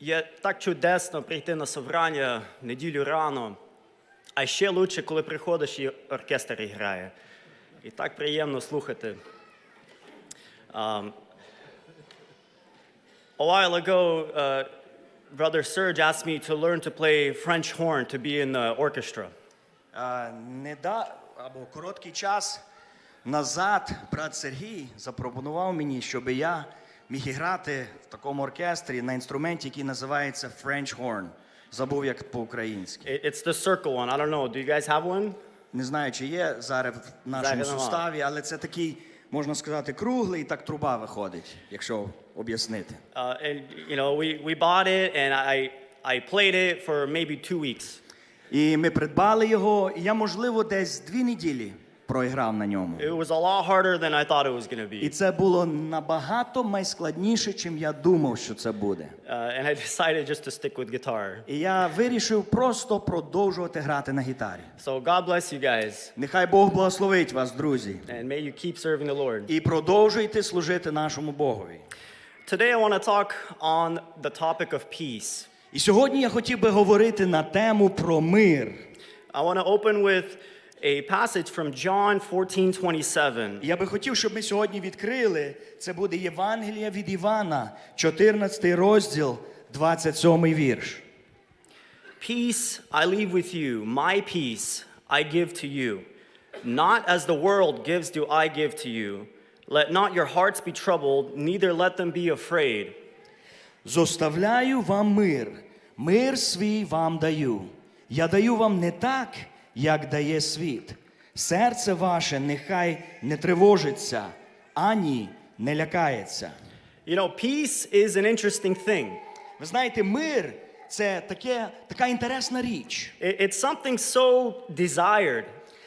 Є так чудесно прийти на собрання неділю рано, а ще лучше, коли приходиш і оркестр грає. І так приємно слухати. Um, a while ago, uh, Brother Serge asked me to learn to play French horn to be in the orchestra. А, не да, або короткий час назад брат Сергій запропонував мені, щоб я міг грати в такому оркестрі на інструменті, який називається French Horn. Забув як по-українськи. It's the circle one. I don't know. Do you guys have one? Не знаю, чи є зараз в нашому суставі, але це такий, можна сказати, круглий, і так труба виходить, якщо об'яснити. Uh, and you know, we, we bought it, and I I played it for maybe two weeks. І ми придбали його, і я, можливо, десь дві неділі проіграв на ньому. It was a lot harder than I thought it was going to І be. це було набагато майскладніше, чим я думав, що це буде. Uh, and I decided just to stick with guitar. І я вирішив просто продовжувати грати на гітарі. So God bless you guys, Нехай Бог благословить вас, друзі, and may you keep serving the Lord. і продовжуйте служити нашому Богові. Today, I want to talk on the topic of peace. І сьогодні я хотів би говорити на тему про мир. I want to open with a passage from John 14 27. Я би хотів, щоб ми сьогодні відкрили. Це буде Євангелія від Івана, 14 розділ, 27 вірш. Peace I leave with you, my peace I give to you. Not as the world gives, do I give to you. Let not your hearts be troubled, neither let them be afraid. Зоставляю вам мир, мир свій вам даю. Я даю вам не так, як дає світ. Серце ваше нехай не тривожиться, ані не лякається. You know, peace is an interesting thing. Ви знаєте, мир це таке, така інтересна річ. It's something so desired.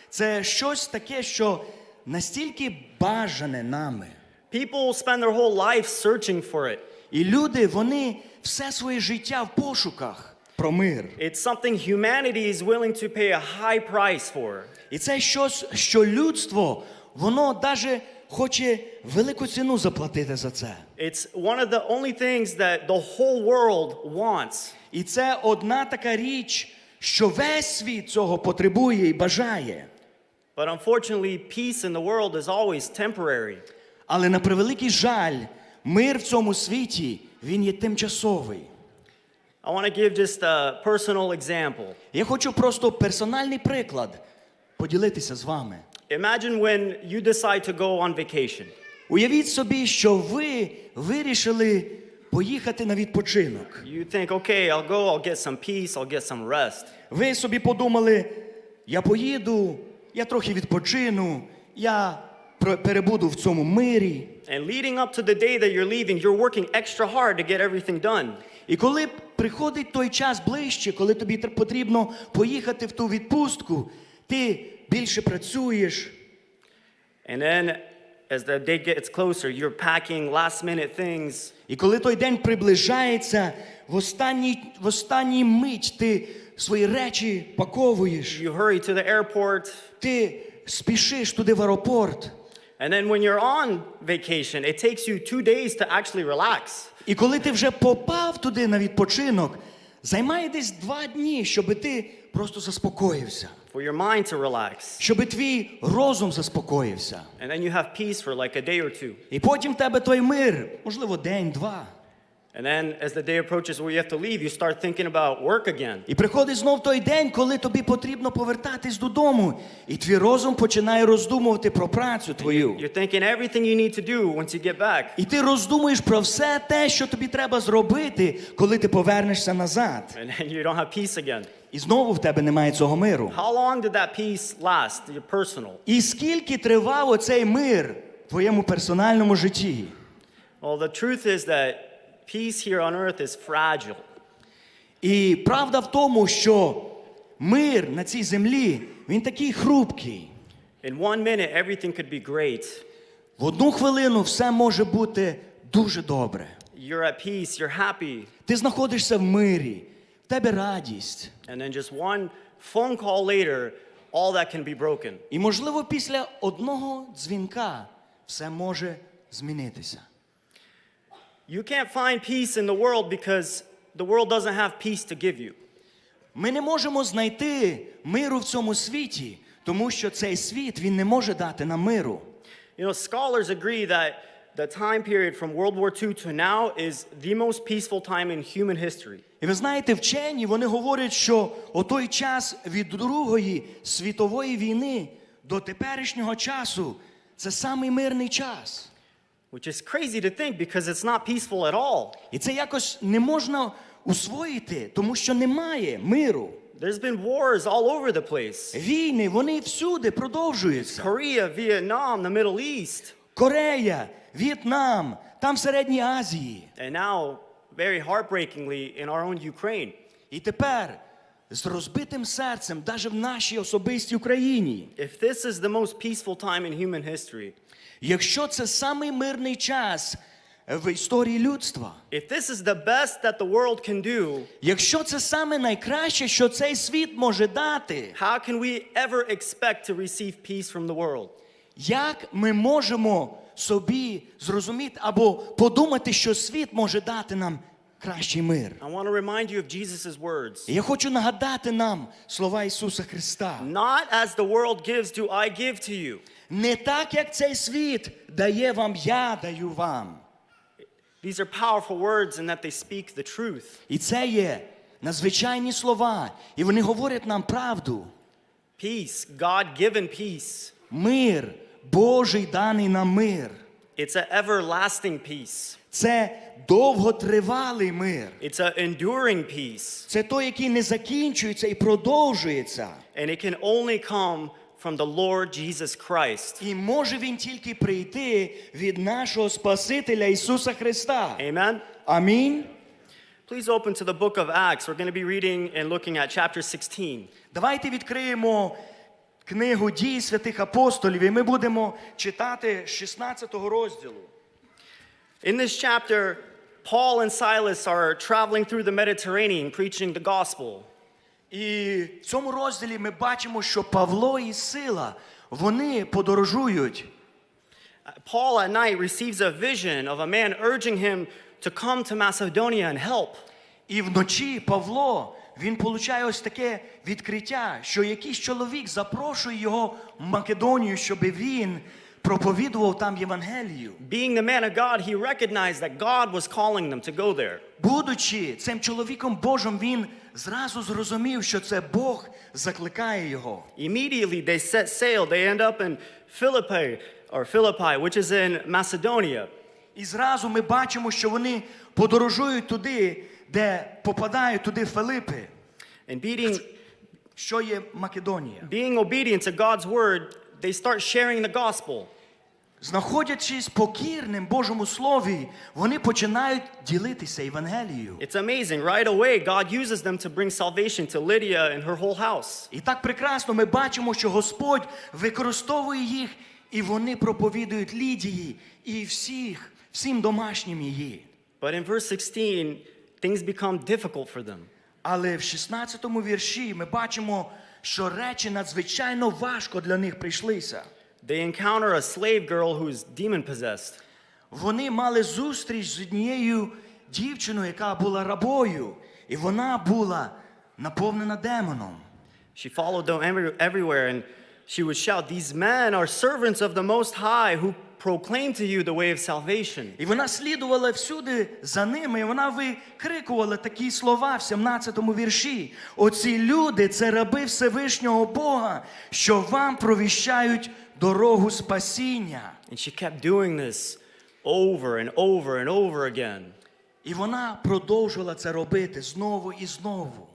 Це щось таке, що настільки бажане нами. People spend their whole life searching for it. І люди, вони все своє життя в пошуках про мир. It's something humanity is willing to pay a high price for. І це щось, що людство, воно навіть хоче велику ціну заплатити за це. It's one of the only things that the whole world wants. І це одна така річ, що весь світ цього потребує і бажає. But unfortunately, peace in the world is always temporary. Але на превеликий жаль, мир в цьому світі він є тимчасовий. I want to give just a personal example. Я хочу просто персональний приклад поділитися з вами. Imagine when you decide to go on vacation. Уявіть собі, що ви вирішили поїхати на відпочинок. You think, okay, I'll go, I'll get some peace, I'll get some rest. Ви собі подумали, я поїду, я трохи відпочину, я про- перебуду в цьому мирі. And leading up to the day that you're leaving, you're working extra hard to get everything done. І коли приходить той час ближче, коли тобі потрібно поїхати в ту відпустку, ти більше працюєш, And then as the day gets closer, you're packing last minute things. і коли той день приближається, в останній, в останній мить ти свої речі паковуєш, You hurry to the airport. ти спішиш туди в аеропорт. And then when you're on vacation, it takes you two days to actually relax. І коли ти вже попав туди на відпочинок, займає десь два дні, щоб ти просто заспокоївся, for your mind to relax. щоб твій розум заспокоївся. And then you have peace for like a day or two. І потім в тебе той мир, можливо, день-два. And then as the day approaches where you have to leave, you start thinking about work again. І приходить знов той день, коли тобі потрібно повертатись додому, і твій розум починає роздумувати про працю твою. You're thinking everything you need to do once you get back. І ти роздумуєш про все те, що тобі треба зробити, коли ти повернешся назад. And then you don't have peace again. І знову в тебе немає цього миру. How long did that peace last? Your personal. І скільки тривав оцей мир в твоєму персональному житті? Well, the truth is that peace here on earth is fragile. І правда в тому, що мир на цій землі, він такий хрупкий. In one minute, everything could be great. В одну хвилину все може бути дуже добре. You're at peace, you're happy. Ти знаходишся в мирі, в тебе радість. And then just one phone call later, all that can be broken. І, можливо, після одного дзвінка все може змінитися. You can't find peace in the world because the world doesn't have peace to give you. Ми не можемо знайти миру в цьому світі, тому що цей світ він не може дати нам миру. You know, scholars agree that the time period from World War II to now is the most peaceful time in human history. І ви знаєте, вчені вони говорять, що отой час від Другої світової війни до теперішнього часу це самий мирний час. Which is crazy to think because it's not peaceful at all. І це якось не можна усвоїти, тому що немає миру. There's been wars all over the place. Війни вони всюди продовжуються. Korea, Vietnam, the Middle East, Корея, В'єтнам, там в Середній Азії. and now, very heartbreakingly, in our own Ukraine. І тепер з розбитим серцем, навіть в нашій особистій Україні. If this is the most peaceful time in human history, Якщо це самий мирний час в історії людства, if this is the best that the world can do, якщо це саме найкраще, що цей світ може дати, how can we ever expect to receive peace from the world? як ми можемо собі зрозуміти або подумати, що світ може дати нам кращий мир? I want to remind you of Jesus' words. Я хочу нагадати нам слова Ісуса Христа. Not as the world gives, do I give to you. Не так, як цей світ дає вам, я даю вам. These are powerful words in that they speak the truth. І це є надзвичайні слова, і вони говорять нам правду. Peace, God given peace. Мир, Божий даний нам мир. It's an everlasting peace. Це довготривалий мир. It's an enduring peace. Це той, який не закінчується і продовжується. And it can only come from the Lord Jesus Christ. І може він тільки прийти від нашого Спасителя Ісуса Христа. Amen? Амінь. Please open to the book of Acts. We're going to be reading and looking at chapter 16. Давайте відкриємо книгу дій святих апостолів, і ми будемо читати з 16 розділу. In this chapter, Paul and Silas are traveling through the Mediterranean preaching the gospel. І в цьому розділі ми бачимо, що Павло і Сила вони подорожують. Paul at night receives a vision of a man urging him to come to Macedonia and help. І вночі Павло він получає ось таке відкриття, що якийсь чоловік запрошує його в Македонію, щоб він проповідував там Євангелію. Being the man of God, he recognized that God was calling them to go there. Будучи цим чоловіком Божим, він зразу зрозумів, що це Бог закликає його. Immediately they set sail. They end up in Philippi, or Philippi, which is in Macedonia. І зразу ми бачимо, що вони подорожують туди, де попадають туди Филипи, And being, що є Македонія. being obedient to God's word, they start sharing the gospel. Знаходячись покірним Божому Слові, вони починають ділитися Євангелією. It's amazing. Right away, God uses them to bring salvation to Lydia and her whole house. І так прекрасно ми бачимо, що Господь використовує їх, і вони проповідують Лідії і всіх, всім домашнім її. But in verse 16, things become difficult for them. Але в 16 вірші ми бачимо, що речі надзвичайно важко для них прийшлися. They encounter a slave girl who's demon possessed. Вони мали зустріч з однією дівчиною, яка була рабою, і вона була наповнена демоном. She followed them everywhere and she would shout, These men are servants of the Most High who proclaim to you the way of salvation. І вона слідувала всюди за ними, і вона викрикувала такі слова в 17 вірші. Оці люди це раби Всевишнього Бога, що вам провіщають дорогу спасіння. And she kept doing this over and over and over again. І вона продовжувала це робити знову і знову.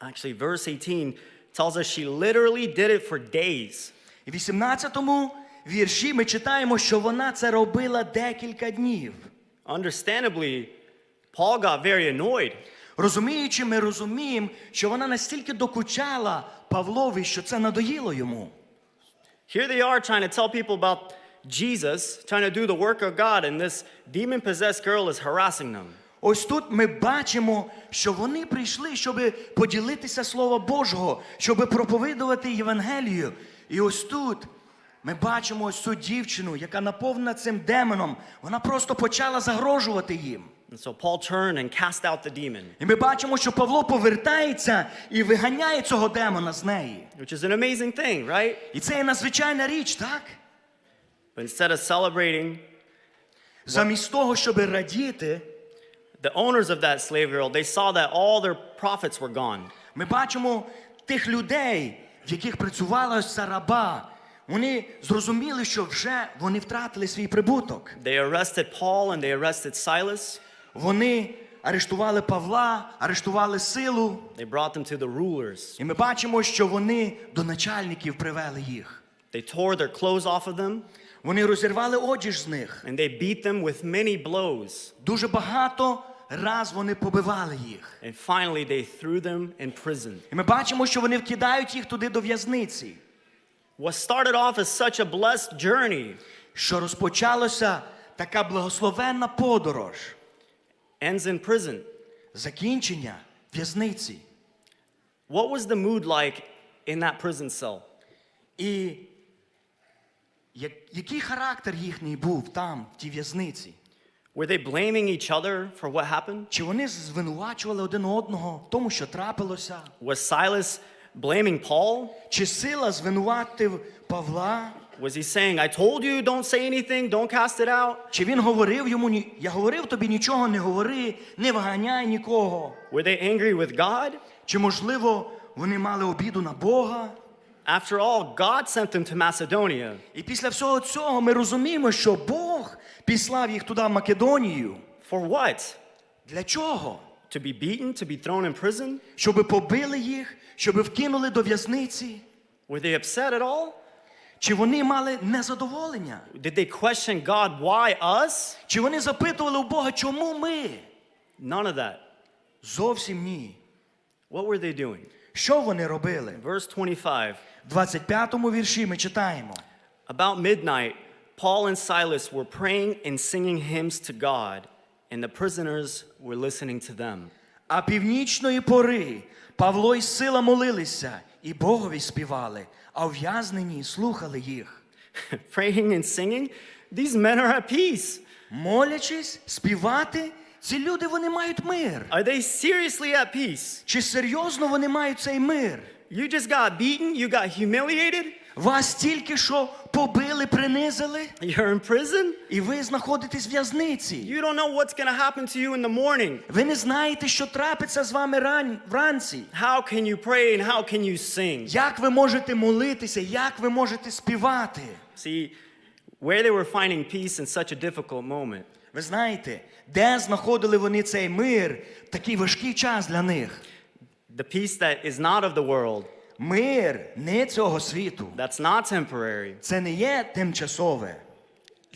Actually, verse 18 tells us she literally did it for days. І в 18 вірші ми читаємо, що вона це робила декілька днів. Understandably, Paul got very annoyed. Розуміючи, ми розуміємо, що вона настільки докучала Павлові, що це надоїло йому. Here they are trying to tell people about Jesus, trying to do the work of God, and this demon possessed girl is harassing them. Ось тут ми бачимо, що вони прийшли, щоб поділитися Слова Божого, щоб проповідувати Євангелію. І ось тут ми бачимо ось цю дівчину, яка наповнена цим демоном. Вона просто почала загрожувати їм. And so Paul turned and cast out the demon, І ми бачимо, що Павло повертається і виганяє цього демона з неї. which is an amazing thing, right? І це є надзвичайна річ, так? But instead of celebrating, Замість того, щоб радіти, the owners of that slave girl, they saw that all their profits were gone. ми бачимо тих людей, в яких працювала ця раба. Вони зрозуміли, що вже вони втратили свій прибуток. They arrested Paul and they arrested Silas. Вони арештували Павла, арештували силу. They brought them to the rulers. І ми бачимо, що вони до начальників привели їх. They tore their clothes off of them Вони розірвали одіж з них. and they beat them with many blows. Дуже багато раз вони побивали їх. And finally, they threw them in prison. І ми бачимо, що вони вкидають їх туди до в'язниці. What started off as such a blessed journey Що розпочалося така благословенна подорож, ends in prison. закінчення в'язниці. What was the mood like in that prison cell? І який характер їхній був там, в тій в'язниці? Were they blaming each other for what happened? Чи вони звинувачували один одного в тому, що трапилося? Was Silas blaming Paul? Чи сила звинуватив Павла? Was he saying, I told you, don't say anything, don't cast it out? Чи він говорив йому, я говорив тобі нічого не говори, не виганяй нікого? Were they angry with God? Чи можливо вони мали обіду на Бога? After all, God sent them to Macedonia. І після всього цього ми розуміємо, що Бог післав їх туди в Македонію. For what? Для чого? To be beaten, to be thrown in prison? Щоби побили їх, щоби вкинули до в'язниці? Were they upset at all? Чи вони мали незадоволення? Did they question God, why us? Чи вони запитували у Бога, чому ми? None of that. Зовсім ні. What were they doing? Що вони робили? Verse 25. В 25 вірші ми читаємо. About midnight, Paul and Silas were praying and singing hymns to God, and the prisoners were listening to them. А північної пори Павло і Сила молилися, і Богові співали, а ув'язнені слухали їх. Praying and singing? These men are at peace. Молячись, співати, ці люди вони мають мир. Are they seriously at peace? Чи серйозно вони мають цей мир? You just got beaten, you got humiliated, Вас тільки що побили, принизили, you're in prison, і ви знаходитесь в в'язниці. you don't know what's going to happen to you in the morning. Ви не знаєте, що трапиться з вами рань, вранці. How can you pray and how can you sing? Як ви можете молитися, як ви можете співати? See, where they were finding peace in such a difficult moment Ви знаєте, де знаходили вони цей мир в такий важкий час для них? the peace that is not of the world, Мир не цього світу. that's not temporary, Це не є тимчасове.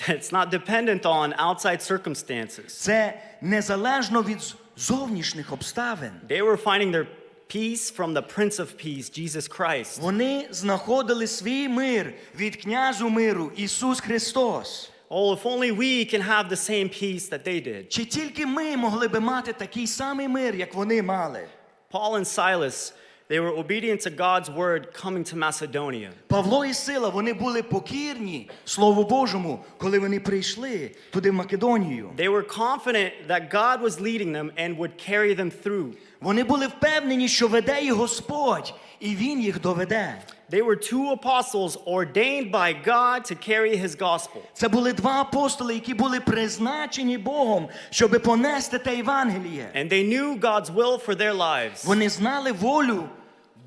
it's not dependent on outside circumstances. Це незалежно від зовнішніх обставин. They were finding their peace from the Prince of Peace, Jesus Christ. Вони знаходили свій мир від князю миру Ісус Христос. Oh, if only we can have the same peace that they did. Чи тільки ми могли би мати такий самий мир, як вони мали? Paul and Silas, they were obedient to God's word coming to Macedonia. Павло і Сила, вони були покірні Слову Божому, коли вони прийшли туди в Македонію. They were confident that God was leading them and would carry them through. Вони були впевнені, що веде їх Господь, і Він їх доведе. They were two apostles ordained by God to carry his gospel. Це були два апостоли, які були призначені Богом, щоб понести те Євангеліє. And they knew God's will for their lives. Вони знали волю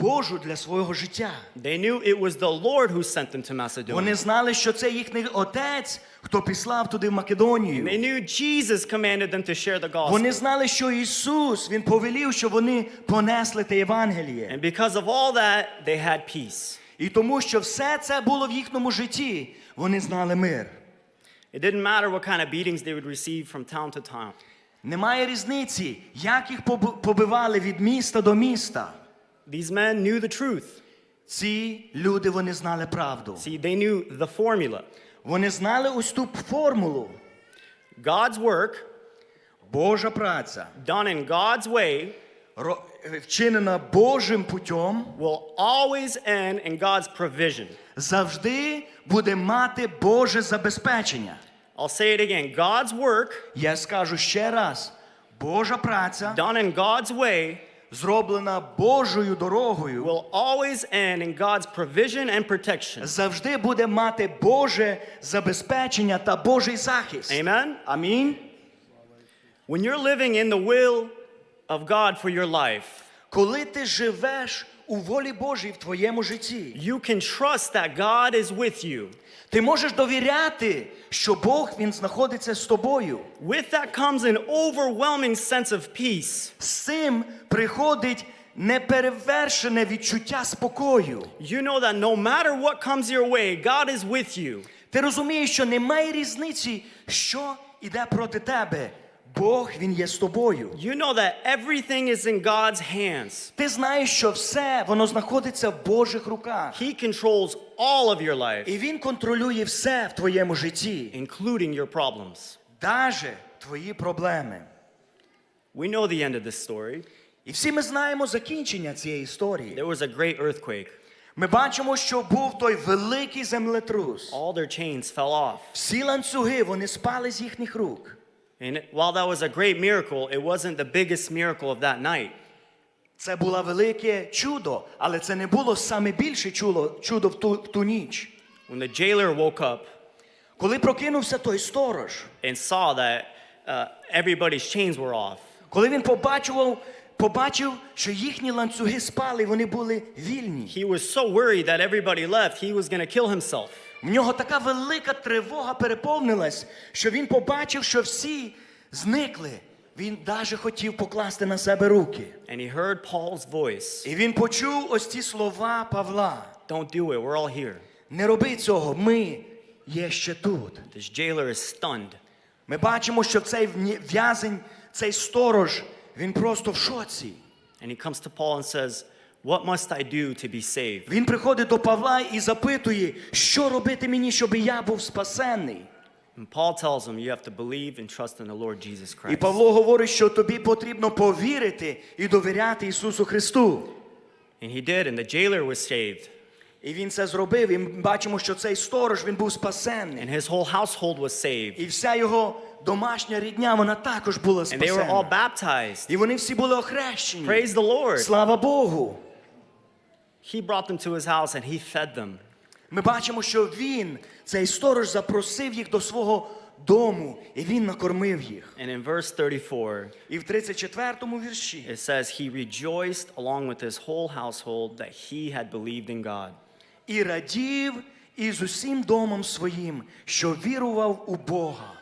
Божу для свого життя. They knew it was the Lord who sent them to Macedonia. Вони знали, що це їхній отець, хто післав туди в They knew Jesus commanded them to share the gospel. Вони знали, що Ісус Він повелів, щоб вони понесли те Євангеліє. And because of all that, they had peace. І тому, що все це було в їхньому житті, вони знали мир. It didn't matter what kind of beatings they would receive from town to town. Немає різниці, як їх побивали від міста до міста. These men knew the truth. Ці люди вони знали правду. See, they knew the formula. Вони знали ось ту формулу. God's work, Божа праця, done in God's way, ро- вчинена Божим путем, will always end in God's provision. завжди буде мати Боже забезпечення. I'll say it again God's work Я скажу ще раз: Божа праця, done in God's way зроблена Божою дорогою, will always end in God's provision and protection. завжди буде мати Боже забезпечення та Божий захист. Amen? Амінь. When you're living in the will of God for your life, Коли ти живеш у волі Божій в твоєму житті, you can trust that God is with you. ти можеш довіряти, що Бог він знаходиться з тобою. With that comes an overwhelming sense of peace. З цим приходить неперевершене відчуття спокою. You know that no matter what comes your way, God is with you. Ти розумієш, що немає різниці, що іде проти тебе. Бог він є з тобою. You know that everything is in God's hands. Ти знаєш, що все воно знаходиться в Божих руках. He controls all of your life, І він контролює все в твоєму житті, including your problems. навіть твої проблеми. We know the end of this story. І всі ми знаємо закінчення цієї історії. There was a great earthquake. Ми бачимо, що був той великий землетрус. All their chains fell off. Всі ланцюги вони спали з їхніх рук. And while that was a great miracle, it wasn't the biggest miracle of that night. Це було велике чудо, але це не було саме більше чудо, чудо в ту, в ту ніч. When the jailer woke up Коли прокинувся той сторож, and saw that uh, everybody's chains were off, коли він побачив, побачив, що їхні ланцюги спали, вони були вільні. he was so worried that everybody left, he was going to kill himself. В нього така велика тривога переповнилась, що він побачив, що всі зникли. Він навіть хотів покласти на себе руки. And he heard Paul's voice І він почув ось ці слова Павла. Don't do it, we're all here. Не роби цього, ми є ще тут. This jailer is stunned. Ми бачимо, що цей в'язень, цей сторож, він просто в шоці. And he comes to Paul and says, What must I do to be saved? Він приходить до Павла і запитує, що робити мені, щоб я був спасенний. And Paul tells him, You have to believe and trust in the Lord Jesus І Christ. Павло говорить, що тобі потрібно повірити і довіряти Ісусу Христу. And he did, and the jailer was saved. І він це зробив. І ми бачимо, що цей сторож він був спасенний. And his whole household was saved. І вся його домашня рідня, вона також була And they were all baptized. І вони всі були охрещені. Praise the Lord. Слава Богу! He brought them to his house and he fed them. Ми бачимо, що він, цей сторож, запросив їх до свого дому, і він накормив їх. And in verse 34, І в 34-му вірші it says, He rejoiced along with his whole household that he had believed in God. і радів із усім домом своїм, що вірував у Бога.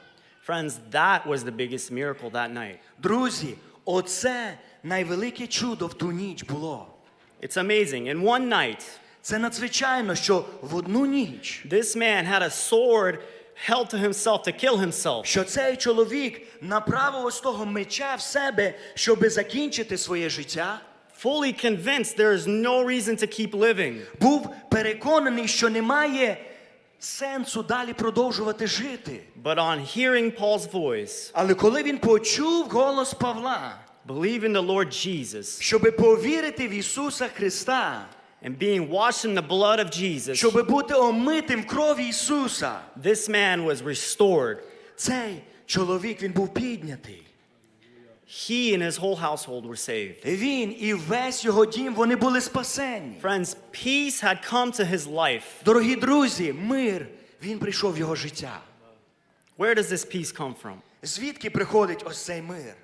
Friends, that was the biggest miracle that night. Друзі, оце найвелике чудо в ту ніч було. It's amazing. In one night, Це надзвичайно, що в одну ніч, this man had a sword held to himself to kill himself. що цей чоловік направив ось того меча в себе, щоби закінчити своє життя, Fully convinced there is no reason to keep living. був переконаний, що немає сенсу далі продовжувати жити. But on hearing Paul's voice, Але коли він почув голос Павла, believe in the Lord Jesus, щоби повірити в Ісуса Христа, and being washed in the blood of Jesus, щоби бути омитим в крові Ісуса, this man was restored. цей чоловік він був піднятий. He and his whole household were saved. Він і весь його дім вони були спасені. Friends, peace had come to his life. Дорогі друзі, мир він прийшов в його життя. Where does this peace come from? Звідки приходить ось цей мир?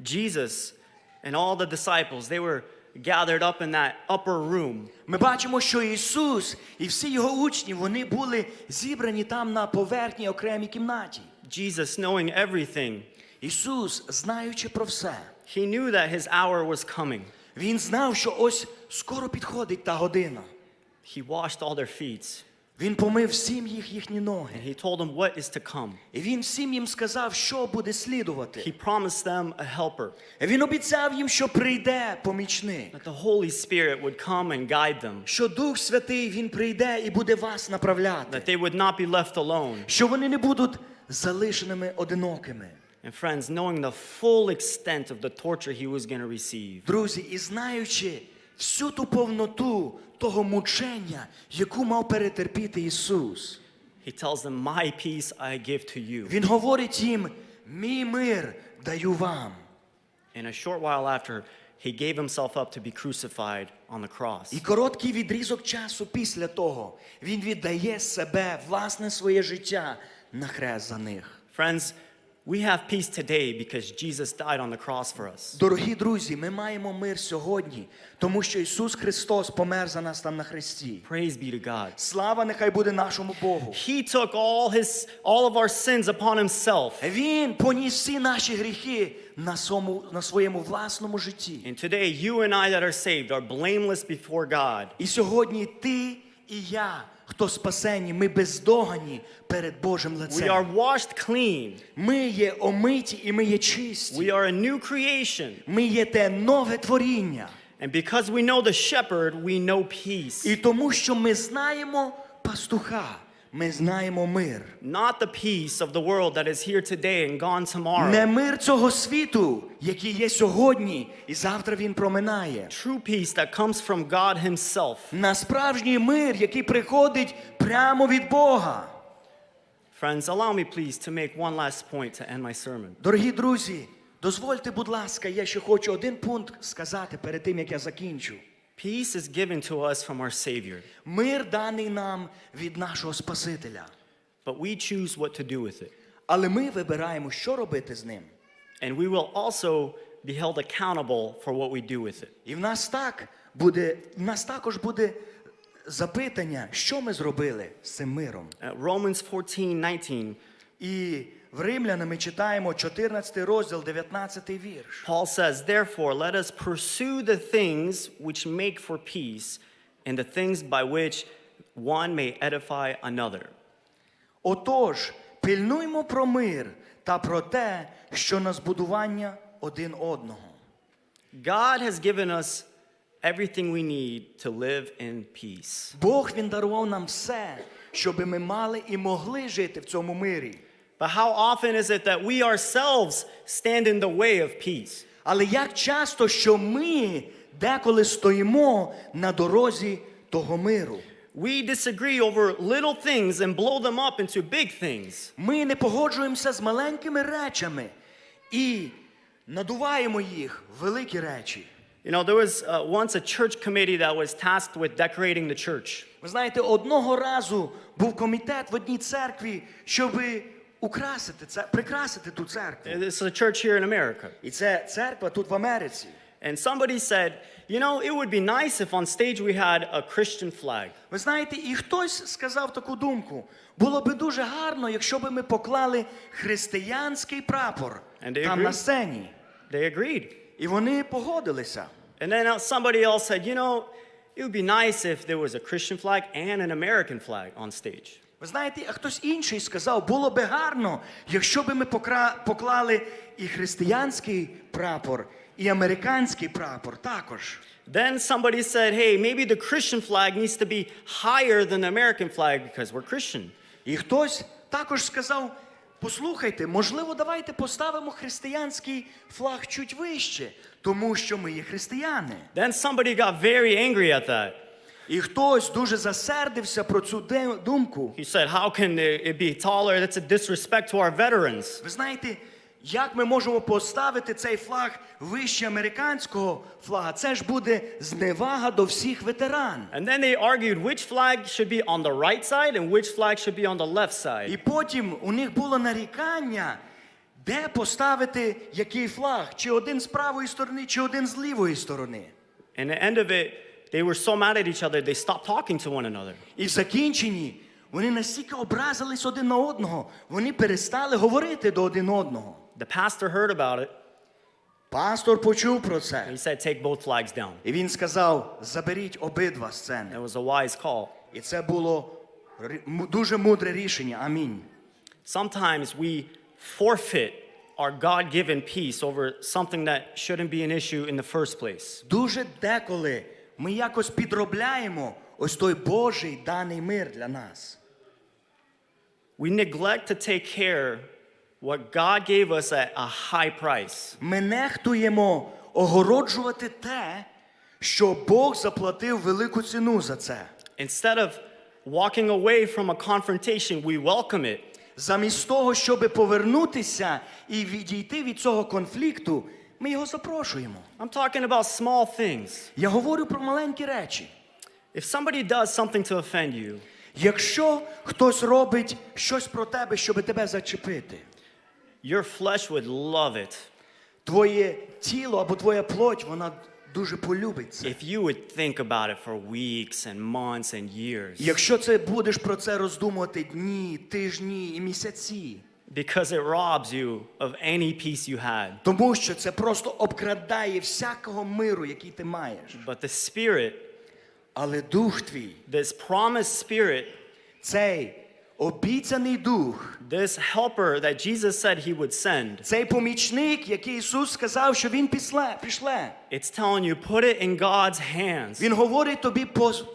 Jesus and all the disciples, they were gathered up in that upper room. Ми бачимо, що Ісус і всі його учні вони були зібрані там на поверхній окремій кімнаті. Jesus, knowing everything, Ісус, знаючи про все, he knew that his hour was coming. Він знав, що ось скоро підходить та година. He washed all their feet Він помив всім їх їхні and he told them what is to come. І він всім їм сказав, що буде He promised them a helper, Він обіцяв їм, що прийде помічник, that the Holy Spirit would come and guide them, що Дух Святий він прийде і буде вас that they would not be left alone. що вони не будуть залишеними одинокими. And friends, knowing the full extent of the torture he was going to receive, Друзі, і знаючи всю ту повноту того мучення, яку мав перетерпіти Ісус, He tells them, My peace I give to you. Він говорить їм: мій мир даю вам. And a short while after, he gave himself up to be crucified on the cross. І короткий відрізок часу після того він віддає себе, власне своє життя на хрест за них. Friends, we have peace today because Jesus died on the cross for us. Дорогі друзі, ми маємо мир сьогодні, тому що Ісус Христос помер за нас там на хресті. Praise be to God. Слава нехай буде нашому Богу. He took all his all of our sins upon himself. Він поніс всі наші гріхи на, своєму, на своєму власному житті. And today you and I that are saved are blameless before God. І сьогодні ти і я, хто спасені, ми бездогані перед Божим We are washed clean. Ми є омиті і ми є чисті. We are a new creation. Ми є те нове творіння. And because we know the shepherd, we know peace. І тому, що ми знаємо пастуха, ми знаємо мир. Not the peace of the world that is here today and gone tomorrow. Не мир цього світу, який є сьогодні, і завтра він проминає. True peace that comes from God Himself. На справжній мир, який приходить прямо від Бога. Friends, allow me please to make one last point to end my sermon. Дорогі друзі, дозвольте, будь ласка, я ще хочу один пункт сказати перед тим, як я закінчу. Peace is given to us from our Savior, Мир даний нам від нашого Спасителя. but we choose what to do with it. Але ми вибираємо, що робити з ним. And we will also be held accountable for what we do with it. І в нас так буде, в нас також буде запитання, що ми зробили з цим миром. Uh, Romans 14 19, І в Римляна ми читаємо 14 розділ, 19 вірш. Paul says, Therefore, let us pursue the things which make for peace and the things by which one may edify another. Отож, пильнуймо про мир та про те, що на збудування один одного. God has given us everything we need to live in peace. Бог він дарував нам все, щоб ми мали і могли жити в цьому мирі. But how often is it that we ourselves stand in the way of peace? Але як часто, що ми деколи стоїмо на дорозі того миру? We disagree over little things and blow them up into big things. Ми не погоджуємося з маленькими речами і надуваємо їх в великі речі. You know, there was uh, once a church committee that was tasked with decorating the church. Ви знаєте, одного разу був комітет в одній церкві, щоб украсити це, прикрасити ту церкву. This is a church here in America. І це церква тут в Америці. And somebody said, you know, it would be nice if on stage we had a Christian flag. Ви знаєте, і хтось сказав таку думку: було би дуже гарно, якщо би ми поклали християнський прапор And they там на сцені. They agreed. І вони погодилися. And then uh, somebody else said, you know, it would be nice if there was a Christian flag and an American flag on stage. Ви знаєте, а хтось інший сказав, було би гарно, якщо би ми покра- поклали і християнський прапор, і американський прапор також. Then somebody said, hey, maybe the Christian flag needs to be higher than the American flag because we're Christian. І хтось також сказав: послухайте, можливо, давайте поставимо християнський флаг чуть вище, тому що ми є християни. Then somebody got very angry at that. І хтось дуже засердився про цю думку. He said, how can it be taller? That's a disrespect to our veterans. Ви знаєте, як ми можемо поставити цей флаг вище американського флага? Це ж буде зневага до всіх ветеран. And then they argued which flag should be on the right side and which flag should be on the left side. І потім у них було нарікання, де поставити який флаг, чи один з правої сторони, чи один з лівої сторони. And the end of it, they were so mad at each other, they stopped talking to one another. І в закінченні вони настільки образились один на одного, вони перестали говорити до один одного. The pastor heard about it. Пастор почув про це. He said, take both flags down. І він сказав: заберіть обидва сцени. It was a wise call. І це було дуже мудре рішення. Амінь. Sometimes we forfeit our God given peace over something that shouldn't be an issue in the first place. Дуже деколи ми якось підробляємо ось той Божий даний мир для нас. We neglect to take care what God gave us at a high price. Ми нехтуємо огороджувати те, що Бог заплатив велику ціну за це. Instead of walking away from a confrontation, we welcome it. Замість того, щоб повернутися і відійти від цього конфлікту, ми його запрошуємо. I'm talking about small things. Я говорю про маленькі речі. If somebody does something to offend you, Якщо хтось робить щось про тебе, щоб тебе зачепити, your flesh would love it твоє тіло або твоя плоть, вона дуже полюбить це. if you would think about it for weeks and months and years. Якщо це будеш про це роздумувати дні, тижні і місяці, Because it robs you of any peace you had. тому що це просто обкрадає всякого миру, який ти маєш. But the Spirit, Але дух твій, this promised Spirit, цей обіцяний дух, this helper that Jesus said he would send, цей помічник, який Ісус сказав, що Він післе, пішле. it's telling you put it in God's hands. Він говорить тобі,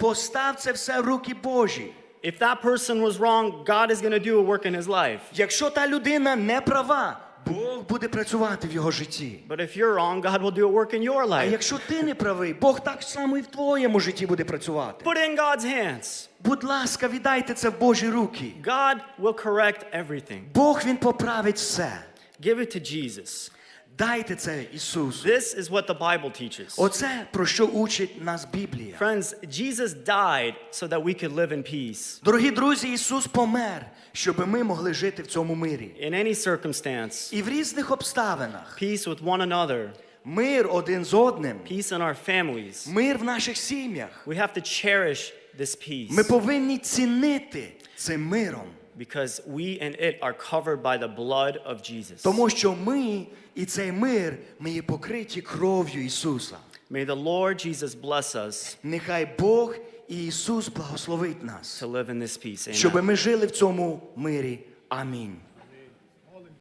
постав це все в руки Божі. If that person was wrong, God is going to do a work in his life. Якщо та людина не права, Бог буде працювати в його житті. But if you're wrong, God will do a work in your А life. якщо ти не правий, Бог так само і в твоєму житті буде працювати. Put it in God's hands. Будь ласка, віддайте це в Божі руки. God will correct everything. Бог він поправить все. Give it to Jesus. Дайте це Ісусу. This is what the Bible teaches. Оце про що учить нас Біблія. Friends, Jesus died so that we could live in peace Дорогі друзі, Ісус помер, щоб ми могли жити в цьому мирі. in any circumstance. І в різних обставинах Peace with one another, мир один з одним, peace in our families. мир в наших сім'ях. We have to cherish this peace Ми повинні цінити цим миром, because we and it are covered by the blood of Jesus. тому що ми і цей мир ми є покриті кров'ю Ісуса. May the Lord Jesus bless us Нехай Бог і Ісус благословить нас, to live in this peace. щоб ми жили в цьому мирі. Амінь.